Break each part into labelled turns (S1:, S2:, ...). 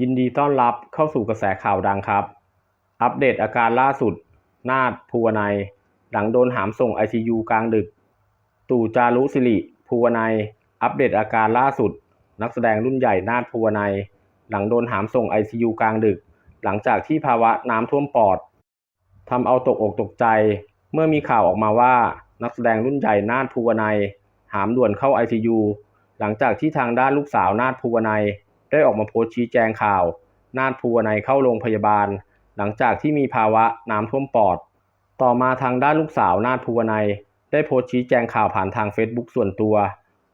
S1: ยินดีต้อนรับเข้าสู่กระแสข่าวดังครับ อัปเดตอาการล่าสุด นาฏภูวนัย หลังโดนหามส่ง ICU กลางดึก ตู่จารุสิริภูวนัย อัปเดตอาการล่าสุด นักแสดงรุ่นใหญ่นาฏภูวนัย หลังโดนหามส่ง ICU กลางดึก หลังจากที่ภาวะน้ำท่วมปอดทำเอาตกอกตกใจ เมื่อมีข่าวออกมาว่า นักแสดงรุ่นใหญ่นาฏภูวนัย หามด่วนเข้า ICU หลังจากที่ทางด้านลูกสาวนาฏภูวนัย ได้ออกมาโพสต์ชี้แจงข่าวนาฏภูวนัยเข้าโรงพยาบาล หลังจากที่มีภาวะน้ำท่วมปอด ต่อมาทางด้านลูกสาวนาฏภูวนัย ได้โพสต์ชี้แจงข่าวผ่านทางเฟซบุ๊กส่วนตัว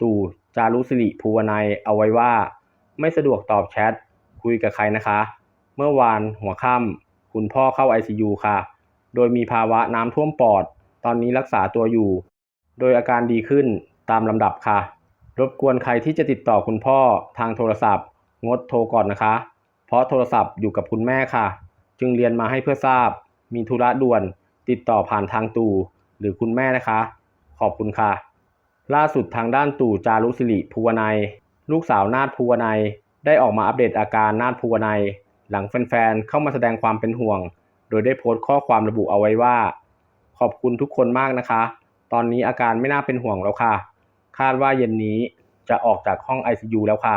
S1: ตู่จารุสิริภูวนัยเอาไว้ว่า ไม่สะดวกตอบแชทคุยกับใครนะคะ เมื่อวานหัวค่ำคุณพ่อเข้า ICU ค่ะ โดยมีภาวะน้ำท่วมปอด ตอนนี้รักษาตัวอยู่ โดยอาการดีขึ้นตามลำดับค่ะ รบกวนใครที่จะติดต่อคุณพ่อทางโทรศัพท์ งดโทรก่อนนะคะ เพราะโทรศัพท์อยู่กับคุณแม่ค่ะ จึงเรียนมาให้เพื่อทราบ มีธุระด่วนติดต่อผ่านทางตู่หรือคุณแม่นะคะ ขอบคุณค่ะ ล่าสุดทางด้านตู่จารุสิริภูวนัย ลูกสาวนาฏภูวนัย ได้ออกมาอัปเดตอาการนาฏภูวนัย หลังแฟนๆเข้ามาแสดงความเป็นห่วง โดยได้โพสต์ข้อความระบุเอาไว้ว่า ขอบคุณทุกคนมากนะคะ ตอนนี้อาการไม่น่าเป็นห่วงแล้วค่ะ คาดว่าเย็นนี้จะออกจากห้อง ICU แล้วค่ะ